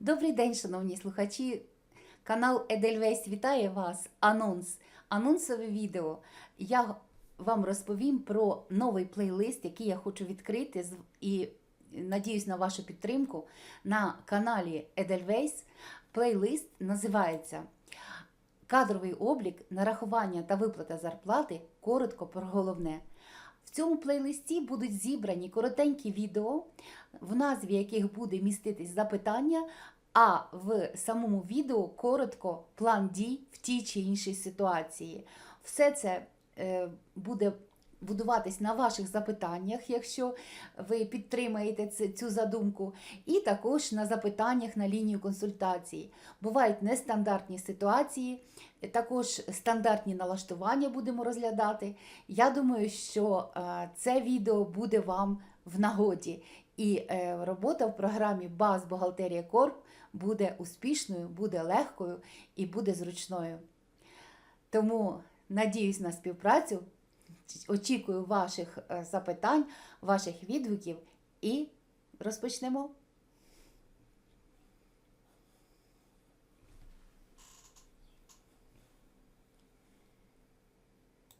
Добрий день, шановні слухачі. Канал Едельвейс вітає вас. Анонс. Анонсове відео. Я вам розповім про новий плейлист, який я хочу відкрити і надіюсь на вашу підтримку на каналі Едельвейс. Плейлист називається Кадровий облік, нарахування та виплата зарплати. Коротко про головне. В цьому плейлисті будуть зібрані коротенькі відео, в назві яких буде міститись запитання, а в самому відео коротко план дій в тій чи іншій ситуації. Все це е, буде будуватись на ваших запитаннях, якщо ви підтримаєте цю задумку, і також на запитаннях на лінію консультації. Бувають нестандартні ситуації, також стандартні налаштування будемо розглядати. Я думаю, що е, це відео буде вам в нагоді. І е, робота в програмі Баз Бухгалтерія Корп буде успішною, буде легкою і буде зручною. Тому надіюсь на співпрацю, очікую ваших е, запитань, ваших відгуків і розпочнемо.